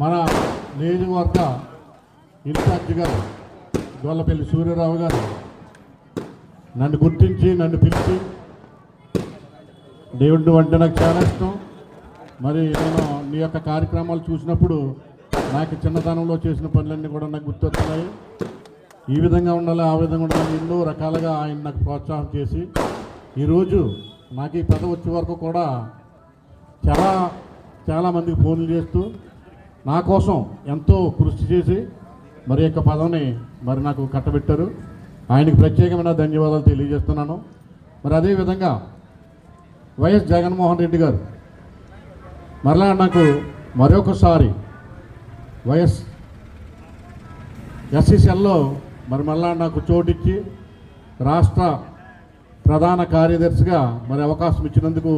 మన నియోజకవర్గ ఇన్ఛార్జ్ గారు గొల్లపల్లి సూర్యరావు గారు నన్ను గుర్తించి నన్ను పిలిచి దేవుడు అంటే నాకు చాలా ఇష్టం. మరి నేను నీ యొక్క కార్యక్రమాలు చూసినప్పుడు నాకు చిన్నతనంలో చేసిన పనులన్నీ కూడా నాకు గుర్తొస్తున్నాయి. ఈ విధంగా ఉండాలి ఆ విధంగా ఉండాలి ఎన్నో రకాలుగా ఆయన నాకు ప్రోత్సాహం చేసి ఈరోజు నాకు ఈ పదవి వచ్చే వరకు కూడా చాలా చాలామందికి ఫోన్లు చేస్తూ నా కోసం ఎంతో కృషి చేసి మరి యొక్క పదవిని మరి నాకు కట్టబెట్టారు. ఆయనకు ప్రత్యేకమైన ధన్యవాదాలు తెలియజేస్తున్నాను. మరి అదేవిధంగా వైఎస్ జగన్మోహన్ రెడ్డి గారు మరలా నాకు మరొకసారి వైఎస్ ఎస్సీసీఎల్లో మరి మళ్ళా నాకు చోటిచ్చి రాష్ట్ర ప్రధాన కార్యదర్శిగా మరి అవకాశం ఇచ్చినందుకు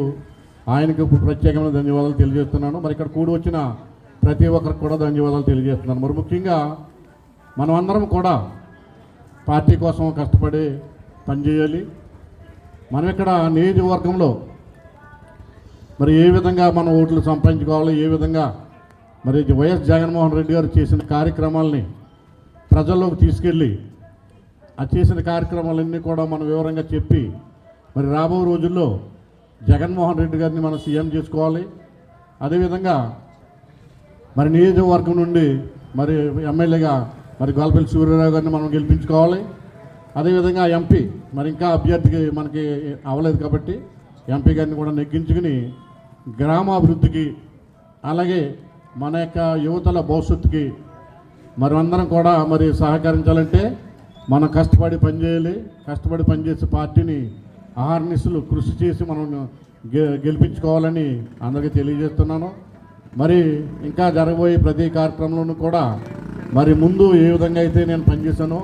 ఆయనకు ప్రత్యేకమైన ధన్యవాదాలు తెలియజేస్తున్నాను. మరి ఇక్కడ కూడి వచ్చిన ప్రతి ఒక్కరికి కూడా ధన్యవాదాలు తెలియజేస్తున్నాను. మరి ముఖ్యంగా మనం అందరం కూడా పార్టీ కోసం కష్టపడి పనిచేయాలి మనం ఇక్కడ నియోజకవర్గంలో మరి ఏ విధంగా మనం ఓట్లు సంపాదించుకోవాలి ఏ విధంగా మరి వైఎస్ జగన్మోహన్ రెడ్డి గారు చేసిన కార్యక్రమాలని ప్రజల్లోకి తీసుకెళ్ళి ఆ చేసిన కార్యక్రమాలన్నీ కూడా మనం వివరంగా చెప్పి మరి రాబో రోజుల్లో జగన్మోహన్ రెడ్డి గారిని మనం సీఎం చేసుకోవాలి. అదేవిధంగా మరి నియోజకవర్గం నుండి మరి ఎమ్మెల్యేగా మరి గోల్పల్లి సూర్యరావు గారిని మనం గెలిపించుకోవాలి. అదేవిధంగా ఎంపీ మరి ఇంకా అభ్యర్థికి మనకి అవ్వలేదు కాబట్టి ఎంపీ గారిని కూడా నెగ్గించుకుని గ్రామాభివృద్ధికి అలాగే మన యొక్క యువతల భవిష్యత్తుకి మరి అందరం కూడా మరి సహకరించాలంటే మనం కష్టపడి పనిచేయాలి. కష్టపడి పనిచేసే పార్టీని ఆహార్నిసులు కృషి చేసి మనం గె గెలిపించుకోవాలని అందరికీ తెలియజేస్తున్నాను. మరి ఇంకా జరగబోయే ప్రతి కార్యక్రమంలోనూ కూడా మరి ముందు ఏ విధంగా అయితే నేను పనిచేశానో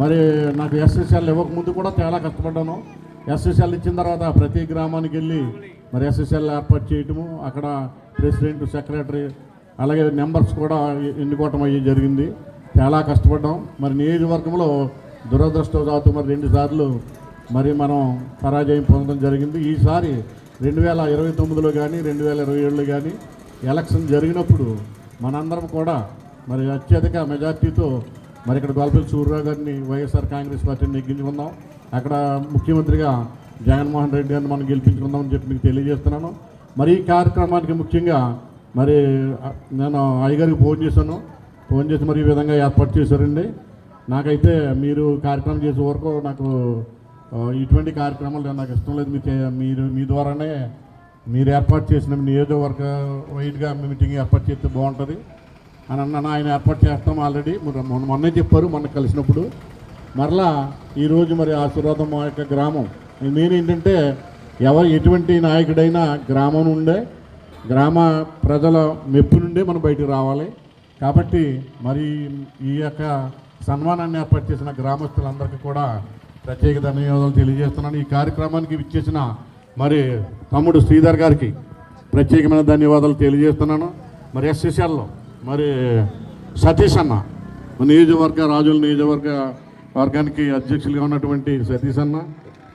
మరి నాకు ఎస్ఎస్ఎల్ ఇవ్వకముందు కూడా చాలా కష్టపడ్డాను. ఎస్ఎస్ఎల్ ఇచ్చిన తర్వాత ప్రతి గ్రామానికి వెళ్ళి మరి ఎస్ఎస్ఎల్ ఏర్పాటు చేయటము అక్కడ ప్రెసిడెంట్ సెక్రటరీ అలాగే నెంబర్స్ కూడా ఎన్నుకోవటం అయ్యి జరిగింది. చాలా కష్టపడ్డాం. మరి నియోజకవర్గంలో దురదృష్టవశాత్తు మరి రెండు సార్లు మరి మనం పరాజయం పొందడం జరిగింది. ఈసారి రెండు వేల ఇరవై తొమ్మిదిలో కానీ రెండు వేల ఇరవై ఏడులో కానీ ఎలక్షన్ జరిగినప్పుడు మనందరం కూడా మరి అత్యధిక మెజార్టీతో మరి ఇక్కడ గోల్పల్లి సూర్యరావు గారిని వైఎస్ఆర్ కాంగ్రెస్ పార్టీని నెగ్గించుకుందాం. అక్కడ ముఖ్యమంత్రిగా జగన్మోహన్ రెడ్డి గారిని మనం గెలిపించుకుందామని చెప్పి మీకు తెలియజేస్తున్నాను. మరి ఈ కార్యక్రమానికి ముఖ్యంగా మరి నేను అయ్యగారికి ఫోన్ చేశాను. ఫోన్ చేసి మరి ఈ విధంగా ఏర్పాటు చేశారండి. నాకైతే మీరు కార్యక్రమం చేసే వరకు నాకు ఇటువంటి కార్యక్రమాలు నాకు ఇష్టం లేదు. మీ మీరు మీ ద్వారానే మీరు ఏర్పాటు చేసిన నియోజకవర్గ వైడ్గా మీటింగ్ ఏర్పాటు చేస్తే బాగుంటుంది అని అన్న ఆయన ఏర్పాటు చేస్తాం ఆల్రెడీ. మొన్న మొన్నే చెప్పారు మొన్న కలిసినప్పుడు. మరలా ఈరోజు మరి ఆశీర్వాదం మా యొక్క గ్రామం. మెయిన్ ఏంటంటే ఎవరు ఎటువంటి నాయకుడైనా గ్రామం నుండే గ్రామ ప్రజల మెప్పు నుండే మనం బయటకు రావాలి. కాబట్టి మరి ఈ యొక్క సన్మానాన్ని ఏర్పాటు చేసిన గ్రామస్తులందరికీ కూడా ప్రత్యేక ధన్యవాదాలు తెలియజేస్తున్నాను. ఈ కార్యక్రమానికి ఇచ్చేసిన మరి తమ్ముడు శ్రీధర్ గారికి ప్రత్యేకమైన ధన్యవాదాలు తెలియజేస్తున్నాను. మరి ఎస్ఎస్ఎల్లో మరి సతీష్ అన్న నియోజకవర్గ రాజుల నియోజకవర్గ వర్గానికి అధ్యక్షులుగా ఉన్నటువంటి సతీష్ అన్న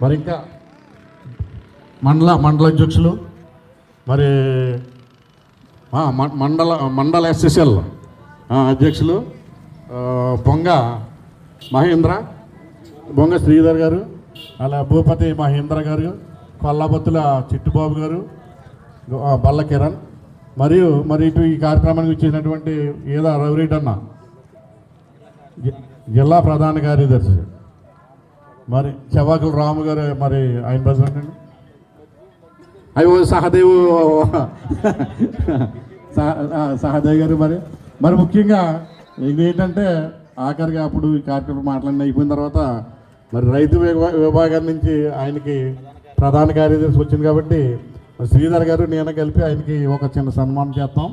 మరి ఇంకా మండల మండల అధ్యక్షులు మరి మ- మండల మండల ఎస్ఎస్ఎల్ అధ్యక్షులు బొంగ మహేంద్ర బొంగ శ్రీధర్ గారు అలా భూపతి మహేంద్ర గారు కొల్లాబత్తుల చిట్టుబాబు గారు బల్ల కిరణ్ మరియు మరి ఇటు ఈ కార్యక్రమానికి ఇచ్చేసినటువంటి ఏదా రవిరెడ్డి అన్న జిల్లా ప్రధాన కార్యదర్శి. మరి చెవాకుల రాము గారు మరి ఆయన ప్రెసిడెంట్ అండి. అవి సహదేవ్ సహ- సహదేవ్ గారు మరి. మరి ముఖ్యంగా ఇది ఏంటంటే ఆఖరిగా అప్పుడు ఈ కార్యక్రమం మాట్లాడిన అయిపోయిన తర్వాత మరి రైతు విభాగం నుంచి ఆయనకి ప్రధాన కార్యదర్శి వచ్చింది కాబట్టి శ్రీధర్ గారు నేను కలిపి ఆయనకి ఒక చిన్న సన్మానం చేస్తాం.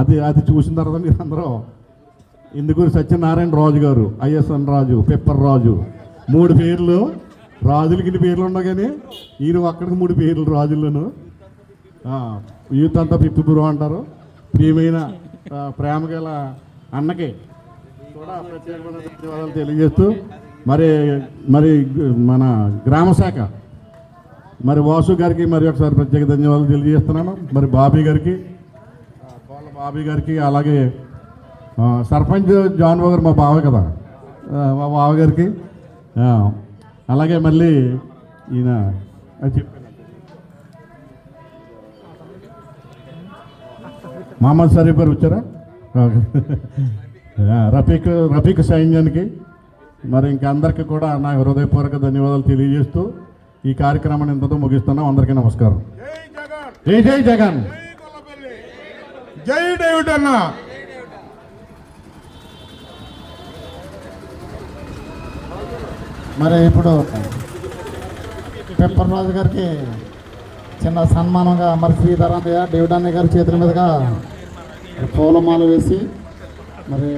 అది అది చూసిన తర్వాత మీరు అందరూ ఇందుకూరి సత్యనారాయణ రాజు గారు ఐఎస్ఎన్ రాజు పెప్పర్ రాజు మూడు పేర్లు రాజులకి ఇన్ని పేర్లు ఉన్నా కానీ ఈయన అక్కడికి మూడు పేర్లు రాజులను. యూత్ అంతా పిప్పి పిప్పిపురం అంటారు. ప్రియమైన ప్రేమ గల అన్నకి కూడా ప్రత్యేకమైన ధన్యవాదాలు తెలియజేస్తూ మరి మరి మన గ్రామ శాఖ మరి వాసు గారికి మరి ఒకసారి ప్రత్యేక ధన్యవాదాలు తెలియజేస్తున్నాను. మరి బాబీ గారికి వాళ్ళ కోళ్ళ బాబీ గారికి అలాగే సర్పంచ్ జాన్ గారు మా బావ కదా. మా బావ గారికి అలాగే మళ్ళీ ఈయన మహమ్మద్ షరీఫ్ గారు వచ్చారా? రఫీక్ రఫీక్ సైన్యానికి మరి ఇంకా అందరికీ కూడా నా హృదయపూర్వక ధన్యవాదాలు తెలియజేస్తూ ఈ కార్యక్రమాన్ని ఇంతతో ముగిస్తున్నాం. అందరికీ నమస్కారం. జై జగన్ జై జగన్. జై డేవిడ్ అన్న. మరి ఇప్పుడు పెప్పర్ రాజు గారికి చిన్న సన్మానంగా మరి శ్రీధరాంతయ్య డేవిడ్ అన్నయ్య గారి చేతుల మీదుగా పూలమాల వేసి మరి